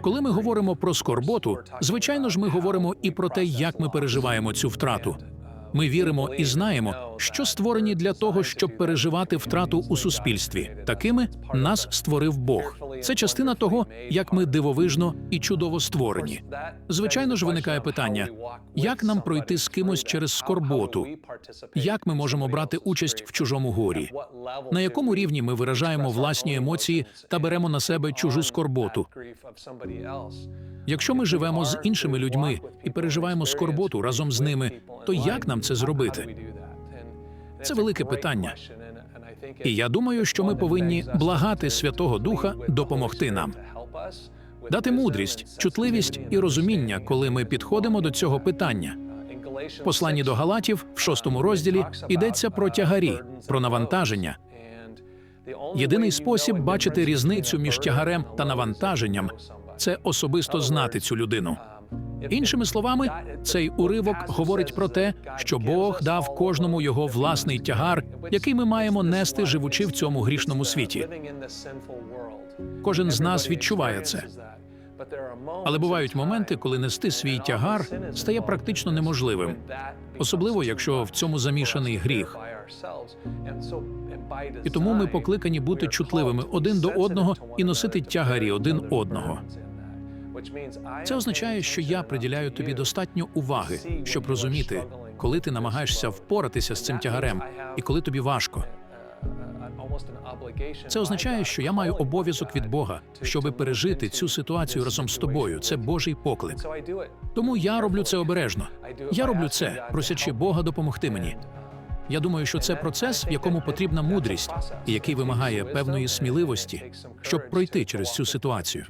Коли ми говоримо про скорботу, звичайно ж, ми говоримо і про те, як ми переживаємо цю втрату. Ми віримо і знаємо, що створені для того, щоб переживати втрату у суспільстві. Такими нас створив Бог. Це частина того, як ми дивовижно і чудово створені. Звичайно ж, виникає питання: як нам пройти з кимось через скорботу? Як ми можемо брати участь в чужому горі? На якому рівні ми виражаємо власні емоції та беремо на себе чужу скорботу? Якщо ми живемо з іншими людьми і переживаємо скорботу разом з ними, то як нам це зробити? Це велике питання. І я думаю, що ми повинні благати Святого Духа допомогти нам, дати мудрість, чутливість і розуміння, коли ми підходимо до цього питання. Посланні до Галатів в шостому розділі йдеться про тягарі, про навантаження. Єдиний спосіб бачити різницю між тягарем та навантаженням це особисто знати цю людину. Іншими словами, цей уривок говорить про те, що Бог дав кожному його власний тягар, який ми маємо нести, живучи в цьому грішному світі. Кожен з нас відчуває це. Але бувають моменти, коли нести свій тягар стає практично неможливим, особливо якщо в цьому замішаний гріх. І тому ми покликані бути чутливими один до одного і носити тягарі один одного. Це означає, що я приділяю тобі достатньо уваги, щоб розуміти, коли ти намагаєшся впоратися з цим тягарем, і коли тобі важко. Це означає, що я маю обов'язок від Бога, щоби пережити цю ситуацію разом з тобою. Це Божий поклик. Тому я роблю це обережно. Я роблю це, просячи Бога допомогти мені. Я думаю, що це процес, в якому потрібна мудрість, і який вимагає певної сміливості, щоб пройти через цю ситуацію.